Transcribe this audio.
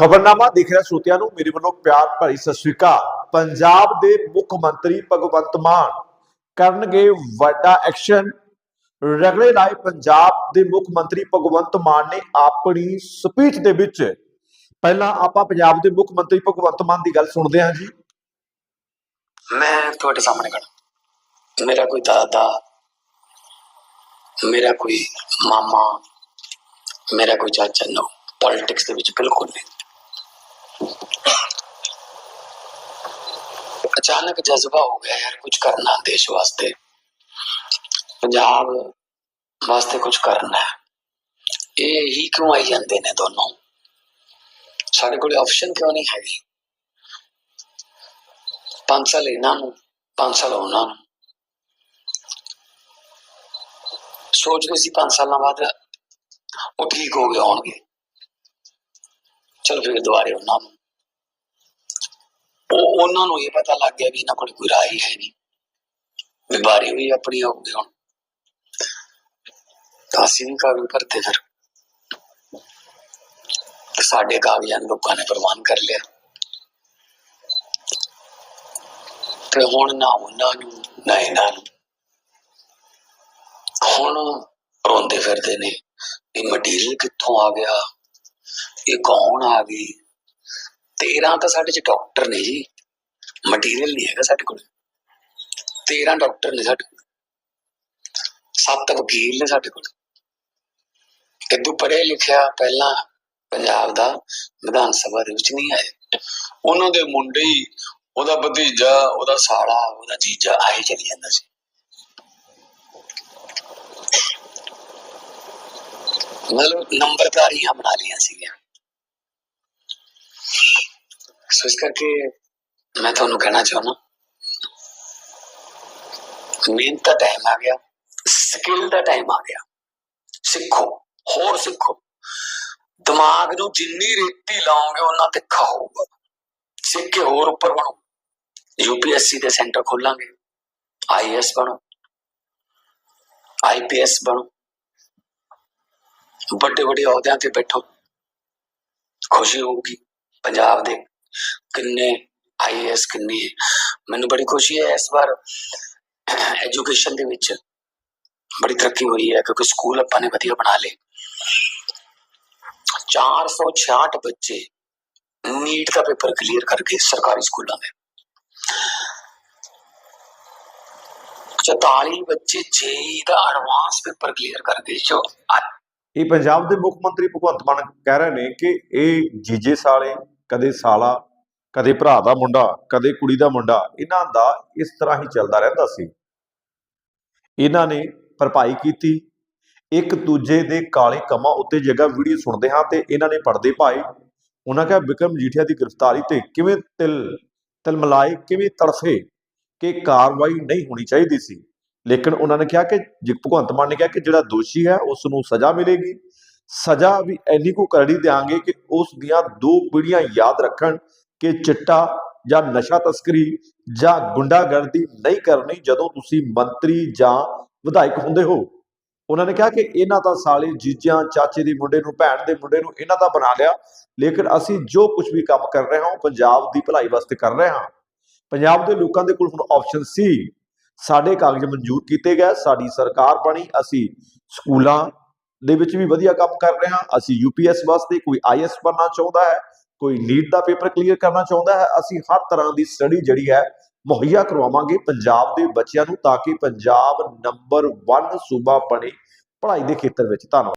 ਖਬਰਨਾਮਾ ਦੇਖ ਰਿਹਾ ਸਰੋਤਿਆਂ ਨੂੰ। ਮੇਰੇ ਵੱਲੋਂ ਪਿਆਰ ਭਰੀ ਸਤਿ ਸ਼੍ਰੀ ਅਕਾਲ। ਪੰਜਾਬ ਦੇ ਮੁੱਖ ਮੰਤਰੀ ਭਗਵੰਤ ਮਾਨ ਕਰਨਗੇ ਵੱਡਾ ਐਕਸ਼ਨ। ਰਗੜੇ ਲਾਏ ਪੰਜਾਬ ਦੇ ਮੁੱਖ ਮੰਤਰੀ ਭਗਵੰਤ ਮਾਨ ਨੇ ਆਪਣੀ ਸਪੀਚ ਦੇ ਵਿੱਚ। ਪਹਿਲਾਂ ਆਪਾਂ ਪੰਜਾਬ ਦੇ ਮੁੱਖ ਮੰਤਰੀ ਭਗਵੰਤ ਮਾਨ ਦੀ ਗੱਲ ਸੁਣਦੇ ਹਾਂ ਜੀ। ਮੈਂ ਤੁਹਾਡੇ ਸਾਹਮਣੇ ਖੜਾ ਮੇਰਾ ਕੋਈ ਦਾਦਾ, ਮੇਰਾ ਕੋਈ ਮਾਮਾ, ਮੇਰਾ ਕੋਈ ਚਾਚਾ ਨੋ ਪੋਲਿਟਿਕਸ ਦੇ ਵਿੱਚ ਬਿਲਕੁਲ ਨਹੀਂ। ਅਚਾਨਕ ਜਜ਼ਬਾ ਹੋ ਗਿਆ ਯਾਰ ਕੁਝ ਕਰਨਾ ਦੇਸ਼ ਵਾਸਤੇ। ਪੰਜਾਬ ਵਾਸਤੇ ਕੁਝ ਕਰਨਾ ਹੈ। ਇਹ ਹੀ ਕਿਉਂ ਆਈ ਜਾਂਦੇ ਨੇ ਦੋਨੋਂ? ਸਾਡੇ ਕੋਲ ਆਪਸ਼ਨ ਕਿਉਂ ਨਹੀਂ ਹੈਗੀ? ਪੰਜ ਸਾਲ ਇਹਨਾਂ ਨੂੰ, ਪੰਜ ਸਾਲ ਉਹਨਾਂ ਨੂੰ। ਸੋਚਦੇ ਸੀ ਪੰਜ ਸਾਲਾਂ ਬਾਅਦ ਉਹ ਠੀਕ ਹੋ ਗਏ ਹੋਣਗੇ। ਚਲੋ ਫਿਰ ਦੁਬਾਰੇ ਉਹਨਾਂ ਨੂੰ। ਉਹਨਾਂ ਨੂੰ ਇਹ ਪਤਾ ਲੱਗ ਗਿਆ ਵੀ ਇਹਨਾਂ ਕੋਲ ਕੋਈ ਰਾਹ ਹੀ ਹੈ ਨਹੀਂ। ਵੀ ਵੀ ਆਪਣੀ ਹੋ ਗਈ ਹੁਣ। ਤਾਂ ਅਸੀਂ ਵੀ ਕਾਗਜ਼ ਭਰਤੇ ਫਿਰ। ਸਾਡੇ ਕਾਗਜ਼ਾਂ ਨੂੰ ਲੋਕਾਂ ਨੇ ਪ੍ਰਵਾਨ ਕਰ ਲਿਆ। ਤੇ ਹੁਣ ਨਾ ਉਹਨਾਂ ਨੂੰ, ਨਾ ਇਹਨਾਂ ਨੂੰ। ਹੁਣ ਰੋਂਦੇ ਫਿਰਦੇ ਨੇ, ਇਹ ਮਟੀਰੀਅਲ ਕਿੱਥੋਂ ਆ ਗਿਆ? ਇਹ ਕੌਣ ਆ ਗਈ? 13 ਤਾਂ ਸਾਡੇ ਚ ਡਾਕਟਰ ਨੇ ਜੀ। ਮਟੀਰੀਅਲ ਨਹੀਂ ਹੈਗਾ ਸਾਡੇ ਕੋਲ। 13 ਡਾਕਟਰ ਨੇ ਸਾਡੇ ਕੋਲ। ਸੱਤ ਵਕੀਲ ਨੇ ਸਾਡੇ ਕੋਲ। ਇਦੋਂ ਪੜ੍ਹਿਆ ਲਿਖਿਆ ਪਹਿਲਾਂ ਪੰਜਾਬ ਦਾ ਵਿਧਾਨ ਸਭਾ ਦੇ ਵਿੱਚ ਨਹੀਂ ਆਏ। ਉਹਨਾਂ ਦੇ ਮੁੰਡੇ ਹੀ ਉਹਦਾ ਭਤੀਜਾ, ਉਹਦਾ ਸਾਲਾ, ਉਹਦਾ ਜੀਜਾ ਆਏ ਚਲੀ ਜਾਂਦਾ ਸੀ। ਮਤਲਬ ਨੰਬਰਦਾਰੀਆਂ ਬਣਾ ਲੀਆਂ ਸੀਗੀਆਂ। ਸੋ ਇਸ ਕਰਕੇ ਮੈਂ ਤੁਹਾਨੂੰ ਕਹਿਣਾ ਚਾਹੁੰਦਾ ਮਿਹਨਤ ਦਾ ਟਾਈਮ ਆ ਗਿਆ ਸਕਿੱਲ ਦਾ ਟਾਈਮ ਆ ਗਿਆ ਸਿੱਖੋ ਹੋਰ ਸਿੱਖੋ ਦਿਮਾਗ ਨੂੰ ਜਿੰਨੀ ਰੇਤੀ ਲਾਓਗੇ ਉਹਨਾਂ ਤਿੱਖਾ ਹੋਊਗਾ ਸਿੱਖ ਕੇ ਹੋਰ ਉੱਪਰ ਬਣੋ ਯੂਪੀਐਸਸੀ ਦੇ ਸੈਂਟਰ ਖੋਲਾਂਗੇ ਆਈਐਸ ਬਣੋ ਆਈਪੀਐਸ ਬਣੋ ਵੱਡੇ ਵੱਡੇ ਅਹੁਦਿਆਂ ਤੇ ਬੈਠੋ ਖੁਸ਼ੀ ਹੋਊਗੀ ਪੰਜਾਬ ਦੇ ਕਿੰਨੇ ਆਈਐਸ ਕਿੰਨੇ ਮੈਨੂੰ ਬੜੀ ਖੁਸ਼ੀ ਹੈ ਇਸ ਵਾਰ ਐਜੂਕੇਸ਼ਨ ਦੇ ਵਿੱਚ ਬੜੀ ਤਰੱਕੀ ਹੋਈ ਹੈ ਕਿਉਂਕਿ ਸਕੂਲ ਆਪਾਂ ਨੇ ਵਧੀਆ ਬਣਾ ਲਏ। 466 ਬੱਚੇ ਨੀਟ ਦਾ ਪੇਪਰ ਕਲੀਅਰ ਕਰਕੇ ਸਰਕਾਰੀ ਸਕੂਲਾਂ ਦੇ। 44 ਬੱਚੇ ਜੇਈ ਦਾ ਐਡਵਾਂਸ ਪੇਪਰ ਕਲੀਅਰ ਕਰਕੇ ਜੋ ਇਹ ਪੰਜਾਬ ਦੇ ਮੁੱਖ ਮੰਤਰੀ ਭਗਵੰਤ ਮਾਨ ਕਹਿ ਰਹੇ ਨੇ ਕਿ ਇਹ ਜੀਜੇ ਸਾਲੇ ਕਦੇ ਸਾਲਾ ਕਦੇ ਭਰਾ ਦਾ ਮੁੰਡਾ, ਕਦੇ ਕੁੜੀ ਦਾ ਮੁੰਡਾ, ਇਹਨਾਂ ਦਾ ਇਸ ਤਰ੍ਹਾਂ ਹੀ ਚੱਲਦਾ ਰਹਿੰਦਾ ਸੀ। ਇਹਨਾਂ ਨੇ ਭਰਪਾਈ ਕੀਤੀ। ਇੱਕ ਦੂਜੇ ਦੇ ਕਾਲੇ ਕਮਾਂ ਉੱਤੇ ਜਗ੍ਹਾ ਵੀਡੀਓ ਸੁਣਦੇ ਹਾਂ ਤੇ ਇਹਨਾਂ ਨੇ ਪੜਦੇ ਪਾਏ। ਉਹਨਾਂ ਕਿਹਾ, ਵਿਕਰਮ ਜੀਠੀਆ ਦੀ ਗ੍ਰਿਫਤਾਰੀ ਤੇ ਕਿਵੇਂ ਤਿਲ ਤਿਲ ਮਲਾਏ ਕਿਵੇਂ ਤੜਫੇ ਕਿ ਕਾਰਵਾਈ ਨਹੀਂ ਹੋਣੀ ਚਾਹੀਦੀ ਸੀ? ਲੇਕਿਨ ਉਹਨਾਂ ਨੇ ਕਿਹਾ ਕਿ ਜੇ, ਭਗਵੰਤ ਮਾਨ ਨੇ ਕਿਹਾ ਕਿ ਜਿਹੜਾ ਦੋਸ਼ੀ ਹੈ ਉਸ ਨੂੰ ਸਜ਼ਾ ਮਿਲੇਗੀ। ਸਜ਼ਾ ਵੀ ਐਨੀ ਕੋ ਕਰੜੀ ਦੇਾਂਗੇ ਕਿ ਉਸ ਦੀਆਂ ਦੋ ਪੀੜ੍ਹੀਆਂ ਯਾਦ ਰੱਖਣ ਕਿ ਚਿੱਟਾ ਜਾਂ ਨਸ਼ਾ ਤਸਕਰੀ ਜਾਂ ਗੁੰਡਾਗਰਦੀ ਨਹੀਂ ਕਰਨੀ ਜਦੋਂ ਤੁਸੀਂ ਮੰਤਰੀ ਜਾਂ ਵਿਧਾਇਕ ਹੁੰਦੇ ਹੋ। ਉਹਨਾਂ ਨੇ ਕਿਹਾ ਕਿ ਇਹਨਾਂ ਦਾ ਸਾਲੇ ਜੀਜਾਂ ਚਾਚੇ ਦੇ ਮੁੰਡੇ ਨੂੰ, ਭੈਣ ਦੇ ਮੁੰਡੇ ਨੂੰ ਇਹਨਾਂ ਦਾ ਬਣਾ ਲਿਆ। ਲੇਕਿਨ ਅਸੀਂ ਜੋ ਕੁਝ ਵੀ ਕੰਮ ਕਰ ਰਹੇ ਹਾਂ, ਉਹ ਪੰਜਾਬ ਦੀ ਭਲਾਈ ਵਾਸਤੇ ਕਰ ਰਹੇ ਹਾਂ। ਪੰਜਾਬ ਦੇ ਲੋਕਾਂ ਦੇ ਕੋਲ ਹੁਣ ਆਪਸ਼ਨ ਸੀ। ਸਾਡੇ ਕਾਗਜ਼ ਮਨਜ਼ੂਰ ਕੀਤੇ ਗਏ, ਸਾਡੀ ਸਰਕਾਰ ਬਣੀ, ਅਸੀਂ ਸਕੂਲਾਂ ਦੇ ਵਿੱਚ ਵੀ ਵਧੀਆ ਕੰਮ ਕਰ ਰਹੇ ਹਾਂ। ਅਸੀਂ ਯੂਪੀਐਸ ਵਾਸਤੇ ਕੋਈ ਆਈਐਸ ਬਣਨਾ ਚਾਹੁੰਦਾ ਹੈ। ਕੋਈ ਨੀਟ ਦਾ ਪੇਪਰ ਕਲੀਅਰ ਕਰਨਾ ਚਾਹੁੰਦਾ ਹੈ, ਅਸੀਂ ਹਰ ਤਰ੍ਹਾਂ ਦੀ ਸਟੱਡੀ ਜਿਹੜੀ ਹੈ, ਮੁਹੱਈਆ ਕਰਵਾਵਾਂਗੇ ਪੰਜਾਬ ਦੇ ਬੱਚਿਆਂ ਨੂੰ ਤਾਂ ਕਿ ਪੰਜਾਬ ਨੰਬਰ 1 ਸੂਬਾ ਬਣੇ ਪੜ੍ਹਾਈ ਦੇ ਖੇਤਰ ਵਿੱਚ। ਧੰਨਵਾਦ।